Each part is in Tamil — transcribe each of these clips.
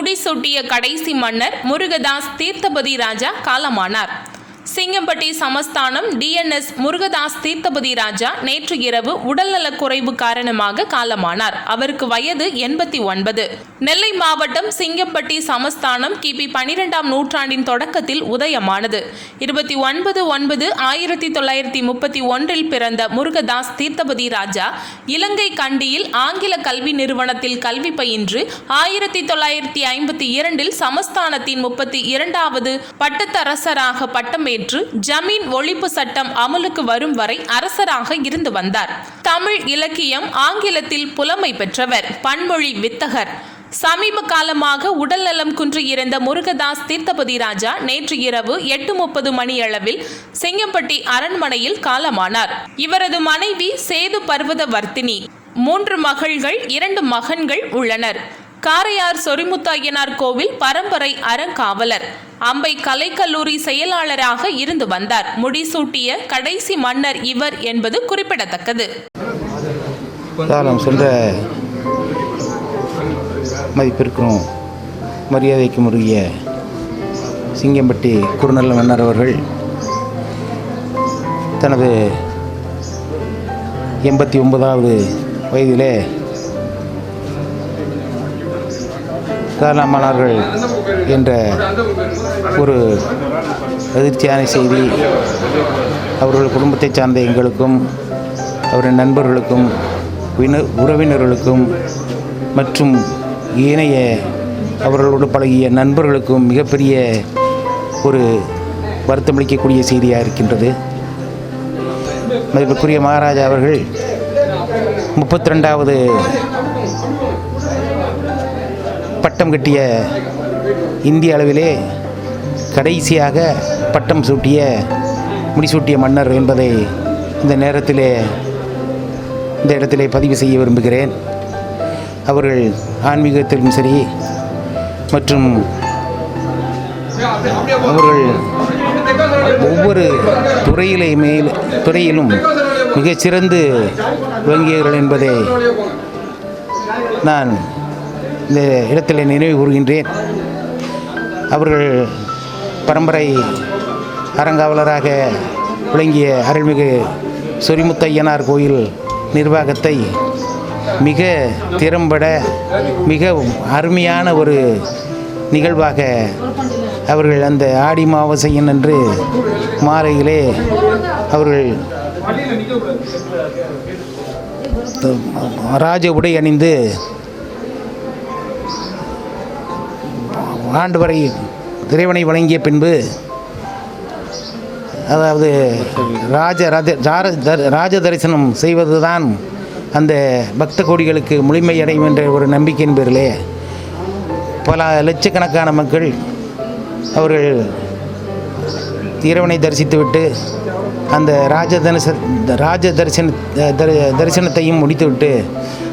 முடிசூட்டிய கடைசி மன்னர் முருகதாஸ் தீர்த்தபதி ராஜா காலமானார். சிங்கம்பட்டி சமஸ்தானம் டிஎன்எஸ் முருகதாஸ் தீர்த்தபதி ராஜா நேற்று இரவு உடல்நலக் குறைவு காரணமாக காலமானார். அவருக்கு வயது எண்பத்தி ஒன்பது. நெல்லை மாவட்டம் சிங்கம்பட்டி சமஸ்தானம் கிபி பனிரெண்டாம் நூற்றாண்டின் தொடக்கத்தில் உதயமானது. இருபத்தி ஒன்பது ஒன்பது ஆயிரத்தி தொள்ளாயிரத்தி முப்பத்தி ஒன்றில் பிறந்த முருகதாஸ் தீர்த்தபதி ராஜா இலங்கை கண்டியில் ஆங்கில கல்வி நிறுவனத்தில் கல்வி பயின்று ஆயிரத்தி தொள்ளாயிரத்தி ஐம்பத்தி இரண்டில் சமஸ்தானத்தின் முப்பத்தி இரண்டாவது பட்டத்தரசராக பட்டம் பெற்று ஜமீன் ஒழிப்பு சட்டம் அமலுக்கு வரும் வரை அரசராக இருந்து வந்தார். தமிழ் இலக்கியம் ஆங்கிலத்தில் புலமை பெற்றவர் பன்மொழி வித்தகர். சமீப காலமாக உடல்நலம் குன்று இறந்த முருகதாஸ் தீர்த்தபதி ராஜா நேற்று இரவு எட்டு முப்பது மணியளவில் செங்கம்பட்டி அரண்மனையில் காலமானார். இவரது மனைவி சேது பர்வத வர்த்தினி. மூன்று மகள்கள் இரண்டு மகன்கள் உள்ளனர். காரையார் சொரிமுத்தாயனார் கோவில் பரம்பரை அறங்காவலர். அம்பை கலைக்கல்லூரி செயலாளராக இருந்து வந்தார். முடிசூட்டிய கடைசி மன்னர் இவர் என்பது குறிப்பிடத்தக்கது. காலம் மதிப்பிற்கும் மரியாதைக்கும் உரிய சிங்கம்பட்டி குருநல்ல மன்னர் அவர்கள் தனது எண்பத்தி ஒன்பதாவது வயதிலே காலமானார்கள் என்ற ஒரு அதிர்ச்சியான செய்தி. அவர்கள் குடும்பத்தைச் சார்ந்த எங்களுக்கும் அவரின் நண்பர்களுக்கும் உறவினர்களுக்கும் மற்றும் ஏனைய அவர்களோடு பழகிய நண்பர்களுக்கும் மிகப்பெரிய ஒரு வருத்தமளிக்கக்கூடிய செய்தியாக இருக்கின்றது. மதிப்புக்குரிய மகாராஜா அவர்கள் முப்பத்தி ரெண்டாவது பட்டம் கட்டிய இந்திய அளவிலே கடைசியாக பட்டம் சூட்டிய முடிசூட்டிய மன்னர் என்பதை இந்த நேரத்திலே இந்த இடத்திலே பதிவு செய்ய விரும்புகிறேன். அவர்கள் ஆன்மீகத்திலும் சரி மற்றும் அவர்கள் ஒவ்வொரு துறையிலே மேல் துறையிலும் மிகச்சிறந்து விளங்கியவர்கள் என்பதை நான் இந்த இடத்தில் நினைவு கூறுகின்றேன். அவர்கள் பரம்பரை அறங்காவலராக விளங்கிய அருள்மிகு சொரிமுத்தையனார் கோயில் நிர்வாகத்தை மிக திறம்பட மிகவும் அருமையான ஒரு நிகழ்வாக அவர்கள் அந்த ஆடி மாவசையன் என்று மாலையிலே அவர்கள் ராஜ உடை அணிந்து ஆண்டு வரை இறைவனை வணங்கிய பின்பு அதாவது ராஜ ராஜ ஜார- தர்- ராஜ தரிசனம் செய்வதுதான் அந்த பக்த கோடிகளுக்கு முழுமையடையும் என்ற ஒரு நம்பிக்கையின் பேரிலே பல லட்சக்கணக்கான மக்கள் அவர்கள் இறைவனை தரிசித்துவிட்டு அந்த ராஜ தரிச ராஜ தரிசன தரிசனத்தையும் முடித்துவிட்டு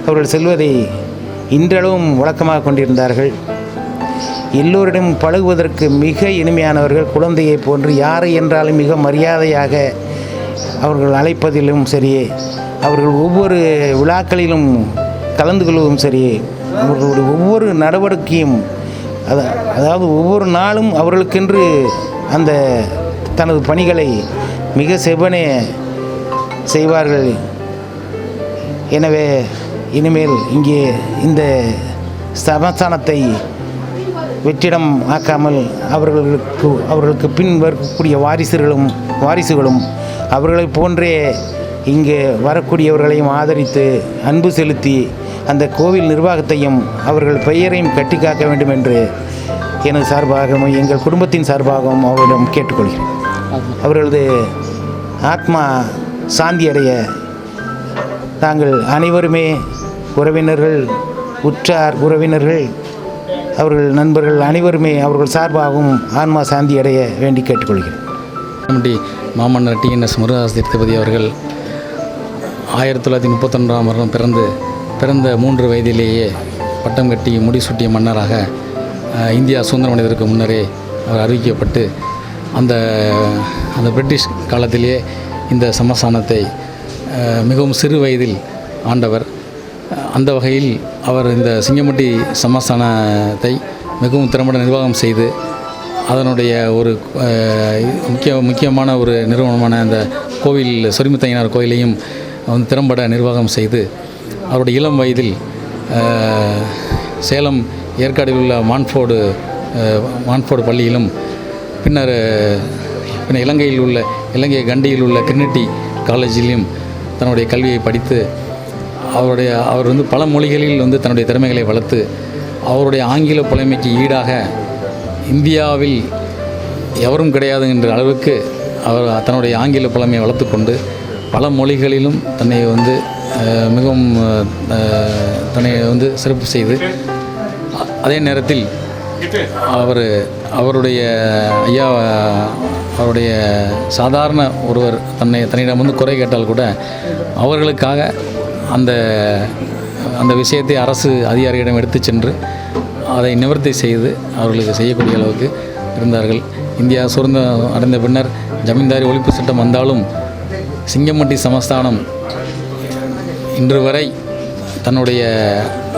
அவர்கள் செல்வதை இன்றளவும் வழக்கமாக கொண்டிருந்தார்கள். எல்லோரிடம் பழகுவதற்கு மிக இனிமையானவர்கள் குழந்தையைப் போன்று யாரை என்றாலும் மிக மரியாதையாக அவர்கள் அழைப்பதிலும் சரி அவர்கள் ஒவ்வொரு விழாக்களிலும் கலந்து கொள்வதும் சரி அவர்களுடைய ஒவ்வொரு நடவடிக்கையும் அதாவது ஒவ்வொரு நாளும் அவர்களுக்கென்று அந்த தனது பணிகளை மிக செவ்வனே செய்வார்கள். எனவே இனிமேல் இங்கே இந்த சமஸ்தானத்தை வெற்றிடம் ஆக்காமல் அவர்களுக்கு அவர்களுக்கு பின் வரக்கூடிய வாரிசுகளும் வாரிசுகளும் அவர்களைப் போன்றே இங்கே வரக்கூடியவர்களையும் ஆதரித்து அன்பு செலுத்தி அந்த கோவில் நிர்வாகத்தையும் அவர்கள் பெயரையும் கட்டி காக்க வேண்டும் என்று எனது சார்பாகவும் எங்கள் குடும்பத்தின் சார்பாகவும் அவரிடம் கேட்டுக்கொள்கிறேன். அவர்களது ஆத்மா சாந்தி அடைய நாங்கள் அனைவருமே உறவினர்கள் உற்றார் உறவினர்கள் அவர்கள் நண்பர்கள் அனைவருமே அவர்கள் சார்பாகவும் ஆன்மா சாந்தி அடைய வேண்டி கேட்டுக்கொள்கிறேன். நம்முடைய மாமன்னர் டிஎன்எஸ் முருகதாஸ் தீர்த்தபதி அவர்கள் ஆயிரத்தி தொள்ளாயிரத்தி முப்பத்தொன்றாம் வருடம் பிறந்து பிறந்த மூன்று வயதிலேயே பட்டம் கட்டி முடிசூட்டிய மன்னராக இந்தியா சுதந்திரம் அடைவதற்கு முன்னரே அவர் அறிவிக்கப்பட்டு அந்த அந்த பிரிட்டிஷ் காலத்திலேயே இந்த சமஸ்தானத்தை மிகவும் சிறு வயதில் ஆண்டவர் அந்த வகையில் அவர் இந்த சிங்கம்பட்டி சமஸ்தானத்தை மிகவும் திறம்பட நிர்வாகம் செய்து அதனுடைய ஒரு முக்கிய முக்கியமான ஒரு நிறுவனமான அந்த கோவில் சொரிமுத்தையனார் கோயிலையும் வந்து திறம்பட நிர்வாகம் செய்து அவருடைய இளம் வயதில் சேலம் ஏற்காடில் உள்ள மான்ஃபோர்டு மான்ஃபோர்டு பள்ளியிலும் பின்னர் பின்னர் இலங்கையில் உள்ள இலங்கை கண்டியில் உள்ள கிரினிட்டி காலேஜிலும் தன்னுடைய கல்வியை படித்து அவருடைய அவர் வந்து பல மொழிகளில் வந்து தன்னுடைய திறமைகளை வளர்த்து அவருடைய ஆங்கில புலமைக்கு ஈடாக இந்தியாவில் எவரும் கிடையாது என்ற அளவுக்கு அவர் தன்னுடைய ஆங்கில புலமையை வளர்த்துக்கொண்டு பல மொழிகளிலும் தன்னை வந்து மிகவும் தன்னை வந்து சிறப்பு செய்து அதே நேரத்தில் அவர் அவருடைய ஐயா அவருடைய சாதாரண ஒருவர் தன்னை தன்னிடம் வந்து குறை கேட்டால் கூட அவர்களுக்காக அந்த அந்த விஷயத்தை அரசு அதிகாரியிடம் எடுத்து சென்று அதை நிவர்த்தி செய்து அவர்களுக்கு செய்யக்கூடிய அளவுக்கு இருந்தார்கள். இந்தியா சுதந்திரம் அடைந்த பின்னர் ஜமீன்தாரி ஒழிப்பு சட்டம் வந்தாலும் சிங்கம்பட்டி சமஸ்தானம் இன்று வரை தன்னுடைய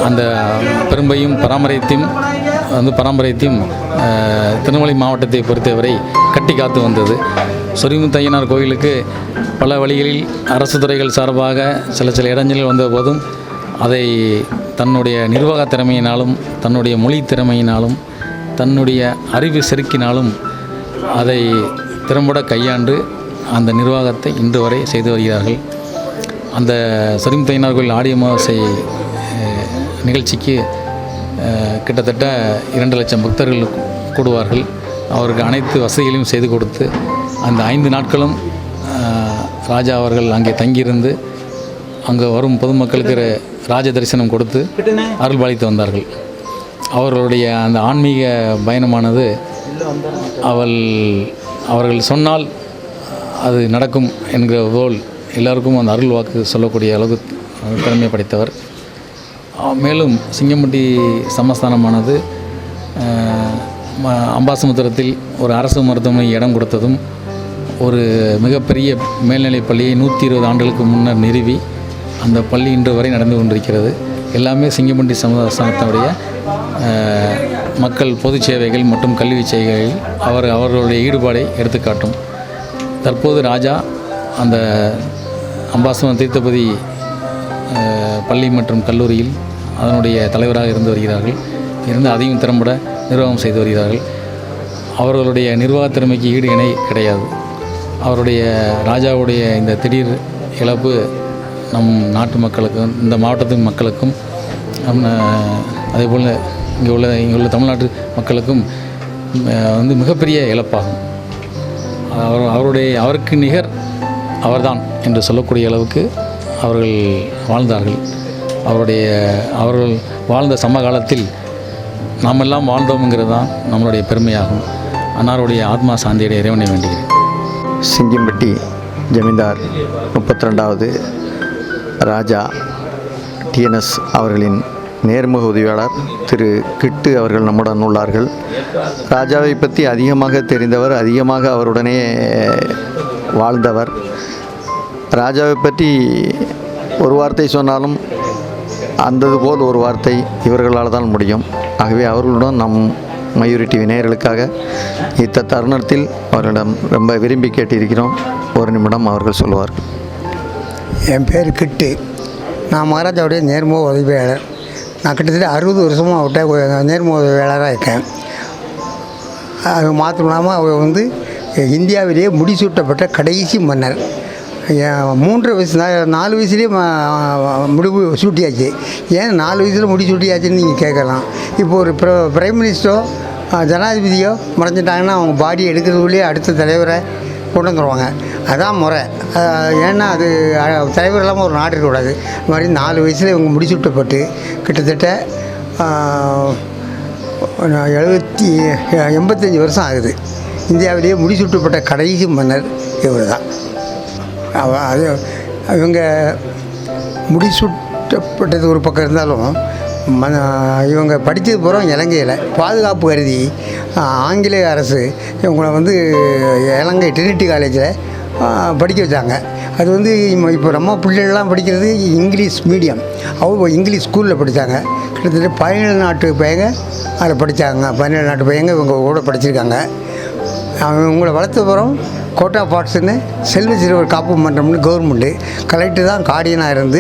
அந்த பெரும்பையும் பராமரித்தையும் வந்து பராமரித்தையும் திருநெல்வேலி மாவட்டத்தை பொறுத்தவரை கட்டி காத்து வந்தது. சொரிமுத்தையனார் கோயிலுக்கு பல வழிகளில் அரசு துறைகள் சார்பாக சில சில இடைஞ்சல்கள் வந்த போதும் அதை தன்னுடைய நிர்வாக திறமையினாலும் தன்னுடைய மொழி திறமையினாலும் தன்னுடைய அறிவு செருக்கினாலும் அதை திறம்பட கையாண்டு அந்த நிர்வாகத்தை இன்று வரை செய்து வருகிறார்கள். அந்த சொரிமுத்தையனார் கோயில் ஆடி அமாவாசை நிகழ்ச்சிக்கு கிட்டத்தட்ட இரண்டு லட்சம் பக்தர்கள் கூடுவார்கள். அவருக்கு அனைத்து வசதிகளையும் செய்து கொடுத்து அந்த ஐந்து நாட்களும் ராஜா அவர்கள் அங்கே தங்கியிருந்து அங்கே வரும் பொதுமக்களுக்கு ராஜ தரிசனம் கொடுத்து அருள் பாலித்து வந்தார்கள். அவர்களுடைய அந்த ஆன்மீக பயணமானது அவள் அவர்கள் சொன்னால் அது நடக்கும் என்கிற போல் எல்லாருக்கும் அந்த அருள் வாக்கு சொல்லக்கூடிய அளவுக்கு திறமை படைத்தவர். மேலும் சிங்கம்பட்டி சமஸ்தானமானது அம்பாசமுத்திரத்தில் ஒரு அரசு மருத்துவமனை இடம் கொடுத்ததும் ஒரு மிகப்பெரிய மேல்நிலைப் பள்ளியை நூற்றி இருபது ஆண்டுகளுக்கு முன்னர் நிறுவி அந்த பள்ளி இன்று வரை நடந்து கொண்டிருக்கிறது. எல்லாமே சிங்கம்பட்டி சமஸ்தானத்தினுடைய மக்கள் பொது சேவைகள் மற்றும் கல்வி சேவைகளில் அவர் அவர்களுடைய ஈடுபாடை எடுத்துக்காட்டும். தற்போது ராஜா அந்த அம்பாசனம் தீர்த்தபதி பள்ளி மற்றும் கல்லூரியில் அதனுடைய தலைவராக இருந்து வருகிறார்கள். இருந்து அதையும் திறம்பட நிர்வாகம் செய்து வருகிறார்கள். அவர்களுடைய நிர்வாக திறமைக்கு ஈடு இணை கிடையாது. அவருடைய ராஜாவுடைய இந்த திடீர் இழப்பு நம் நாட்டு மக்களுக்கும் இந்த மாவட்டத்தின் மக்களுக்கும் நம் அதேபோல் இங்கே உள்ள இங்கே உள்ள தமிழ்நாட்டு மக்களுக்கும் வந்து மிகப்பெரிய இழப்பாகும். அவர் அவருடைய அவருக்கு நிகர் அவர்தான் என்று சொல்லக்கூடிய அளவுக்கு அவர்கள் வாழ்ந்தார்கள். அவருடைய அவர்கள் வாழ்ந்த சமகாலத்தில் நாமெல்லாம் வாழ்ந்தோம்ங்கிறது தான் நம்மளுடைய பெருமையாகும். அன்னாருடைய ஆத்மா சாந்தியுடைய இறைவனை வேண்டுகிறேன். சிங்கிம்பட்டி ஜமீன்தார் முப்பத்தி ரெண்டாவது ராஜா டிஎன்எஸ் அவர்களின் நேர்முக உதவியாளர் திரு கிட்டு அவர்கள் நம்முடன் உள்ளார்கள். ராஜாவை பற்றி அதிகமாக தெரிந்தவர் அதிகமாக அவருடனே வாழ்ந்தவர். ராஜாவை பற்றி ஒரு வார்த்தை சொன்னாலும் அந்தது போல் ஒரு வார்த்தை இவர்களால் தான் முடியும். ஆகவே அவர்களுடன் நம் மயூரி டிவி நேயர்களுக்காக இத்த தருணத்தில் அவர்களிடம் ரொம்ப விரும்பி கேட்டிருக்கிறோம். ஒரு நிமிடம் அவர்கள் சொல்லுவார்கள் என் பேர் கிட்டு. நான் மகாராஜாவுடைய நேர்முக உதவியாளர். நான் கிட்டத்தட்ட அறுபது வருஷமாக அவர்கிட்ட நேர்முக உதவியாளராக இருக்கேன். அது மாத்திரம் இல்லாமல் அவர் வந்து இந்தியாவிலேயே முடிசூட்டப்பட்ட கடைசி மன்னர். மூன்று வயசு நாலு வயசுலேயே முடிவு சூட்டியாச்சு. ஏன் நாலு வயசில் முடி சூட்டியாச்சுன்னு நீங்கள் கேட்கலாம். இப்போ ஒரு பிர பிரைம் மினிஸ்டரோ ஜனாதிபதியோ மறைஞ்சிட்டாங்கன்னா அவங்க பாடி எடுக்கிறதுக்குள்ளேயே அடுத்த தலைவரை கொண்டு வந்துடுவாங்க அதான் முறை. ஏன்னா அது தலைவர் இல்லாமல் ஒரு நாடு இருக்கக்கூடாது. இது மாதிரி நாலு வயசில் இவங்க முடிச்சுட்டப்பட்டு கிட்டத்தட்ட எழுபத்தி எண்பத்தஞ்சு வருஷம் ஆகுது. இந்தியாவிலேயே முடிசூட்டப்பட்ட கடைசி மன்னர் இவர் தான் அது இவங்க முடிசூட்டப்பட்டது ஒரு பக்கம் இருந்தாலும் ம இவங்க படித்தது பூரா இலங்கையில் பாதுகாப்பு கருதி ஆங்கிலேய அரசு இவங்களை வந்து இலங்கை ட்ரினிட்டி காலேஜில் படிக்க வச்சாங்க. அது வந்து இப்போ- நம்ம பிள்ளைகள்லாம் படிக்கிறது இங்கிலீஷ் மீடியம். அவங்க இங்கிலீஷ் ஸ்கூலில் படித்தாங்க கிட்டத்தட்ட பதினேழு நாட்டு பையங்க அதில் படித்தாங்க பதினேழு நாட்டு பையங்க இவங்க கூட படிச்சிருக்காங்க. அவங்க இவங்களை வளர்த்த பிறகு கோட்டா பார்ட்ஸுன்னு செல்வ சிறுவர் காப்பு மன்றம்னு கவர்மெண்ட்டு கலெக்டர் தான் கார்டியனாக இருந்து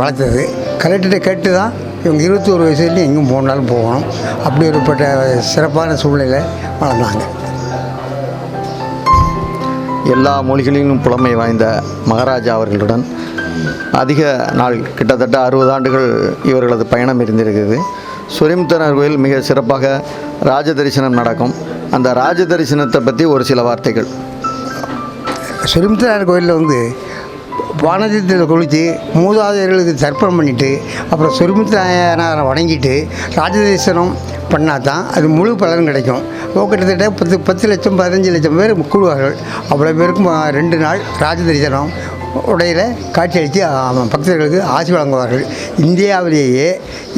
வளர்த்தது. கலெக்டர்கிட்ட கேட்டு தான் இவங்க இருபத்தோரு வயசுலேயும் எங்கும் போனாலும் போகணும். அப்படி ஒருப்பட்ட சிறப்பான சூழ்நிலை வளர்ந்தாங்க. எல்லா மொழிகளிலும் புலமை வாய்ந்த மகாராஜா அவர்களுடன் அதிக நாள் கிட்டத்தட்ட அறுபது ஆண்டுகள் இவர்களது பயணம் இருந்திருக்கிறது. சுரிமுத்தனர் கோயில் மிக சிறப்பாக ராஜ தரிசனம் நடக்கும். அந்த ராஜ தரிசனத்தை பற்றி ஒரு சில வார்த்தைகள். சுரிமுத்தனார் கோயிலில் வந்து வானதீரத்தில் குளித்து மூதாதையர்களுக்கு தர்ப்பணம் பண்ணிவிட்டு அப்புறம் சுரிமுத்தனாரை வணங்கிட்டு ராஜதரிசனம் பண்ணால் தான் அது முழு பலன் கிடைக்கும். கிட்டத்தட்ட பத்து பத்து லட்சம் பதினஞ்சு லட்சம் பேர் கூடுவார்கள் அவ்வளோ பேருக்கும் ரெண்டு நாள் ராஜதரிசனம் உடையில காட்சியளித்து பக்தர்களுக்கு ஆசி வழங்குவார்கள். இந்தியாவிலேயே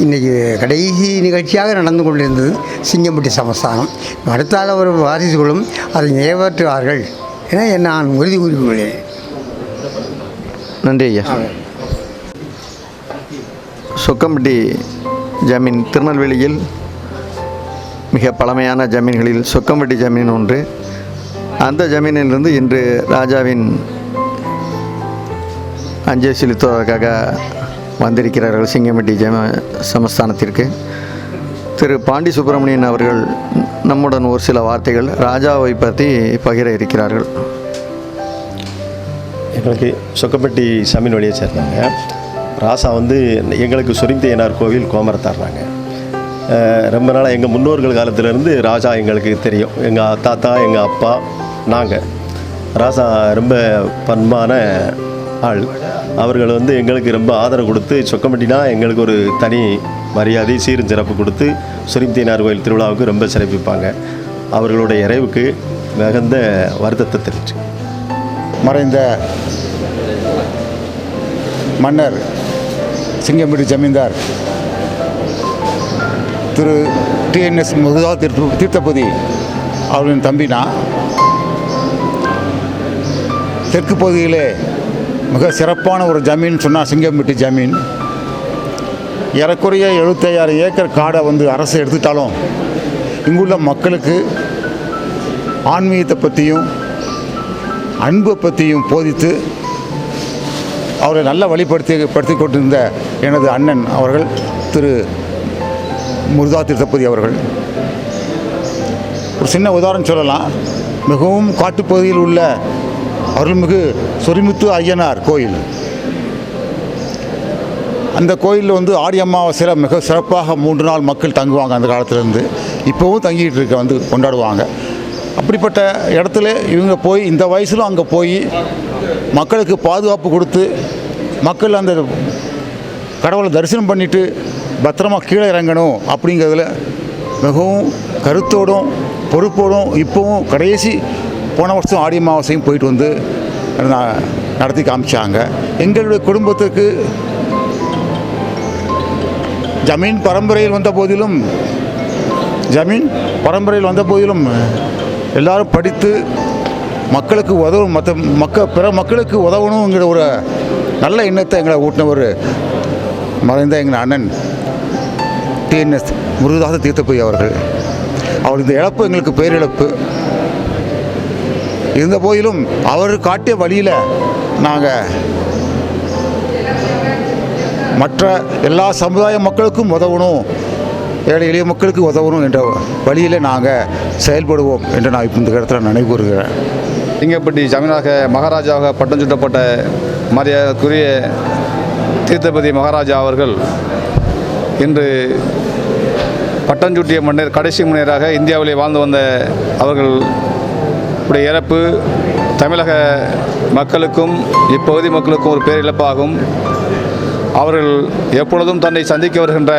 இன்றைக்கி கடைசி நிகழ்ச்சியாக நடந்து கொண்டிருந்தது சிங்கம்பட்டி சமஸ்தானம். அடுத்தால ஒரு வாரிசுகளும் அதை நிறைவேற்றுவார்கள். என நான் உறுதி கூறிக்கொள்கிறேன். நன்றி ஐயா. சொக்கம்பட்டி ஜமீன் திருநெல்வேலியில் மிக பழமையான ஜமீன்களில் சொக்கம்பட்டி ஜமீன் ஒன்று. அந்த ஜமீனிலிருந்து இன்று ராஜாவின் அஞ்சல் செலுத்துவதற்காக வந்திருக்கிறார்கள் சிங்கம்பட்டி ஜம சமஸ்தானத்திற்கு. திரு பாண்டி சுப்பிரமணியன் அவர்கள் நம்முடன் ஒரு சில வார்த்தைகள் ராஜாவை பற்றி பகிர இருக்கிறார்கள். எங்களுக்கு சொக்கப்பட்டி சமீன் வழியை சேர்ந்தாங்க. ராசா வந்து எங்களுக்கு சொரிந்தையனார் கோவில் கோமரத்தாடுறாங்க ரொம்ப நாளாக எங்கள் முன்னோர்கள் காலத்திலேருந்து ராஜா எங்களுக்கு தெரியும். எங்கள் தாத்தா எங்கள் அப்பா நாங்கள் ராசா ரொம்ப பண்பான ஆள். அவர்கள் வந்து எங்களுக்கு ரொம்ப ஆதரவு கொடுத்து சொக்கம்பட்டினா எங்களுக்கு ஒரு தனி மரியாதை சீரும் சிறப்பு கொடுத்து சொரிந்தையனார் கோயில் திருவிழாவுக்கு ரொம்ப சிறப்பிப்பாங்க. அவர்களுடைய இறைவுக்கு மிகுந்த வருத்தத்தை தெரிஞ்சு மறைந்த மன்னர் சிங்கம்பட்டி ஜமீன்தார் திரு டிஎன்எஸ் முருகா தீர்த்த தீர்த்தபதி அவர்களின் தம்பினா தெற்கு பகுதியிலே மிக சிறப்பான ஒரு ஜமீன் சொன்னால் சிங்கம்பட்டி ஜமீன். ஏறக்குறைய எழுபத்தையாயிரம் ஏக்கர் காடை வந்து அரசு எடுத்துட்டாலும் இங்குள்ள மக்களுக்கு ஆன்மீகத்தை பற்றியும் அன்பை பற்றியும் போதித்து அவரை நல்ல வழிப்படுத்தி படுத்தி கொண்டிருந்த எனது அண்ணன் அவர்கள் திரு முருதா திருத்தப்பதி அவர்கள். ஒரு சின்ன உதாரணம் சொல்லலாம். மிகவும் காட்டுப்பகுதியில் உள்ள அருள்மிகு சொரிமுத்து ஐயனார் கோயில். அந்த கோயிலில் வந்து ஆடி அமாவாசையில் மிக சிறப்பாக மூன்று நாள் மக்கள் தங்குவாங்க அந்த காலத்துலேருந்து. இப்போவும் தங்கிட்டு இருக்க வந்து கொண்டாடுவாங்க. அப்படிப்பட்ட இடத்துல இவங்க போய் இந்த வயசிலும் அங்கே போய் மக்களுக்கு பாதுகாப்பு கொடுத்து மக்கள் அந்த கடவுளை தரிசனம் பண்ணிட்டு பத்திரமா கீழே இறங்கணும் அப்படிங்கிறதுல மிகவும் கருத்தோடும் பொறுப்போடும் இப்போவும் கடைசி போன வருஷம் ஆடி அமாவாசையும் போயிட்டு வந்து நடத்தி காமிச்சாங்க. எங்களுடைய குடும்பத்துக்கு ஜமீன் பரம்பரையில் வந்த போதிலும் ஜமீன் பரம்பரையில் வந்த போதிலும் எல்லாரும் படித்து மக்களுக்கு உதவும் மற்ற மக்க பிற மக்களுக்கு உதவணுங்கிற ஒரு நல்ல எண்ணத்தை எங்களை ஊட்டினவர் மறைந்த எங்கள் அண்ணன் டிஎன்எஸ் முருகதாச தீர்த்தப்பை அவர்கள். அவர் இந்த இழப்பு எங்களுக்கு பேரிழப்பு. இருந்த போதிலும் அவர் காட்டிய வழியில் நாங்கள் மற்ற எல்லா சமுதாய மக்களுக்கும் உதவணும். ஏழை எளிய மக்களுக்கு உதவணும் என்ற வழியில் நாங்கள் செயல்படுவோம் என்று நான் இப்போ இந்த இடத்துல நினைவு கூறுகிறேன் சிங்கப்பட்டி ஜமீனாக மகாராஜாவாக பட்டம் சுட்டப்பட்ட மரியாதைக்குரிய தீர்த்தபதி மகாராஜா அவர்கள் இன்று பட்டஞ்சூட்டிய மன்னர் கடைசி மன்னராக இந்தியாவிலே வாழ்ந்து வந்த அவர்கள் உடைய இறப்பு தமிழக மக்களுக்கும் இப்பகுதி மக்களுக்கும் ஒரு பேரிழப்பாகும். அவர்கள் எப்பொழுதும் தன்னை சந்திக்க வருகின்ற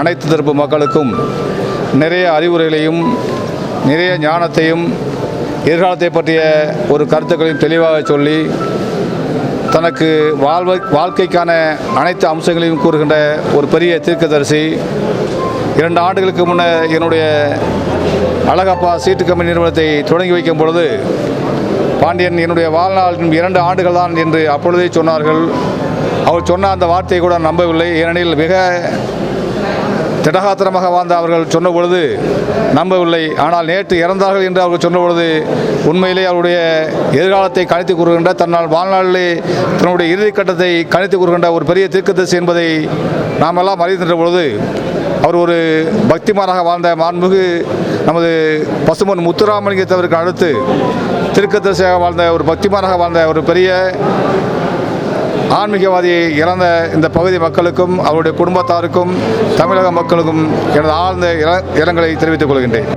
அனைத்து தரப்பு மக்களுக்கும் நிறைய அறிவுரைகளையும் நிறைய ஞானத்தையும் எதிர்காலத்தை பற்றிய ஒரு கருத்துக்களையும் தெளிவாக சொல்லி தனக்கு வாழ்வை வாழ்க்கைக்கான அனைத்து அம்சங்களையும் கூறுகின்ற ஒரு பெரிய தீர்க்கதரிசி. இரண்டு ஆண்டுகளுக்கு முன்னர் என்னுடைய அழகப்பா சீட்டு கம்பெனி நிறுவனத்தை தொடங்கி வைக்கும் பொழுது பாண்டியன் என்னுடைய வாழ்நாள் இரண்டு ஆண்டுகள் தான் என்று அப்பொழுதே சொன்னார்கள். அவர் சொன்ன அந்த வார்த்தையை கூட நம்பவில்லை. ஏனெனில் மிக திடகாத்திரமாக வாழ்ந்த அவர்கள் சொன்ன பொழுது நம்பவில்லை. ஆனால் நேற்று இறந்தார்கள் என்று அவர்கள் சொன்ன பொழுது உண்மையிலே அவருடைய எதிர்காலத்தை கணித்து கூறுகின்ற தன்னால் வாழ்நாளிலே தன்னுடைய இறுதிக்கட்டத்தை கணித்துக் கணித்து கூறுகின்ற ஒரு பெரிய தீர்க்கதரிசி என்பதை நாம் எல்லாம் அறிகின்ற பொழுது அவர் ஒரு பக்திமானாக வாழ்ந்த மாண்புமிகு நமது பசுமன் முத்துராமலிங்கத்தவருக்கு அடுத்து திருக்கதரிசியாக வாழ்ந்த ஒரு பக்திமானாக வாழ்ந்த ஒரு பெரிய ஆன்மீகவாதி இறந்த இந்த பகுதி மக்களுக்கும் அவருடைய குடும்பத்தாருக்கும் தமிழக மக்களுக்கும் எனது ஆழ்ந்த இரங்கலை தெரிவித்துக் கொள்கின்றேன்.